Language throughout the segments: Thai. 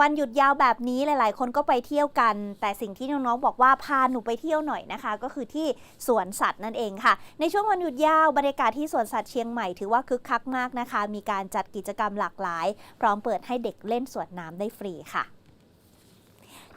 วันหยุดยาวแบบนี้หลาย ๆ คนก็ไปเที่ยวกัน แต่สิ่งที่น้อง ๆ บอกว่าพาหนูไปเที่ยวหน่อยนะคะ ก็คือที่สวนสัตว์นั่นเองค่ะ ในช่วงวันหยุดยาวบรรยากาศที่สวนสัตว์เชียงใหม่ถือว่าคึกคักมากนะคะ มีการจัดกิจกรรมหลากหลาย พร้อมเปิดให้เด็กเล่นสวนน้ำได้ฟรีค่ะ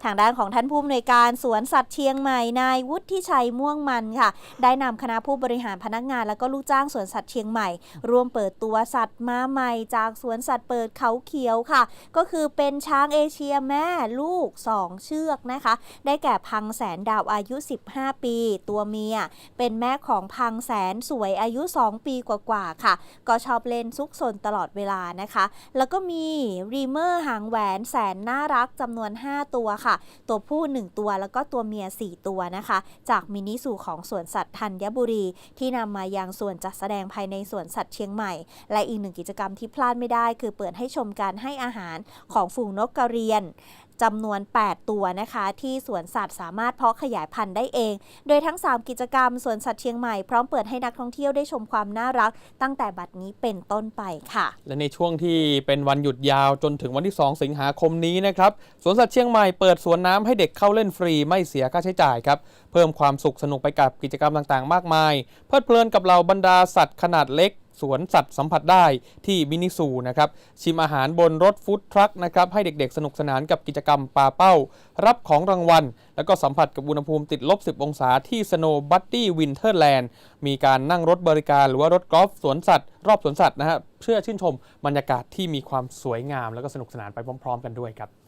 ทางด้านของท่านผู้อำนวยการสวนสัตว์เชียงใหม่นายวุฒิชัยม่วงมันค่ะ ได้นำคณะผู้บริหารพนักงาน และก็ลูกจ้างสวนสัตว์เชียงใหม่ ร่วมเปิดตัวสัตว์มาใหม่ จากสวนสัตว์เปิดเขาเขียวค่ะ ก็คือเป็นช้างเอเชียแม่ลูก 2 เชือกนะคะ ได้แก่พังแสนดาวอายุ 15 ปี ตัวเมีย เป็นแม่ของพังแสนสวยอายุ 2 ปีกว่าๆค่ะ ก็ชอบเล่นซุกซนตลอดเวลานะคะ แล้วก็มีรีเมอร์หางแหวนแสนน่ารักจำนวน 5 ตัวค่ะตัวผู้ 1 ตัวแล้วก็ตัวเมีย 4 ตัวนะคะ จากมินิสูของสวนสัตว์ธัญบุรี ที่นำมายังส่วนจัดแสดงภายในสวนสัตว์เชียงใหม่ และอีกหนึ่งกิจกรรมที่พลาดไม่ได้ คือเปิดให้ชมการให้อาหารของฝูงนกกระเรียน จำนวน 8 ตัวนะคะ ที่สวนสัตว์สามารถเพาะขยายพันธุ์ได้เอง โดยทั้ง 3 กิจกรรมสวนสัตว์เชียงใหม่พร้อมเปิดให้นักท่องเที่ยวได้ชมความน่ารัก ตั้งแต่บัดนี้เป็นต้นไปค่ะ และในช่วงที่เป็นวันหยุดยาวจนถึงวันที่ 2 สิงหาคมนี้นะครับสวนสัตว์เชียงใหม่เปิดสวนน้ำให้เด็กเข้าเล่นฟรีไม่เสียค่าใช้จ่ายครับเพิ่มความสุขสนุกไปกับกิจกรรมต่างๆ มากมาย เพลิดเพลินกับเหล่าบรรดาสัตว์ขนาดเล็ก สวนสัตว์สัมผัสได้ที่มินิซูนะครับชิมอาหารบนรถฟู้ดทรัคนะครับให้เด็กๆ สนุกสนานกับกิจกรรมปาเป้า รับของรางวัล แล้วก็สัมผัสกับอุณหภูมิติดลบ 10 องศาที่ Snow Buddy Winterland มีการนั่งรถบริการหรือว่ารถกอล์ฟสวนสัตว์ รอบสวนสัตว์นะฮะเพื่อชื่นชมบรรยากาศที่มีความสวยงาม แล้วก็สนุกสนานไปพร้อม ๆ กันด้วยครับ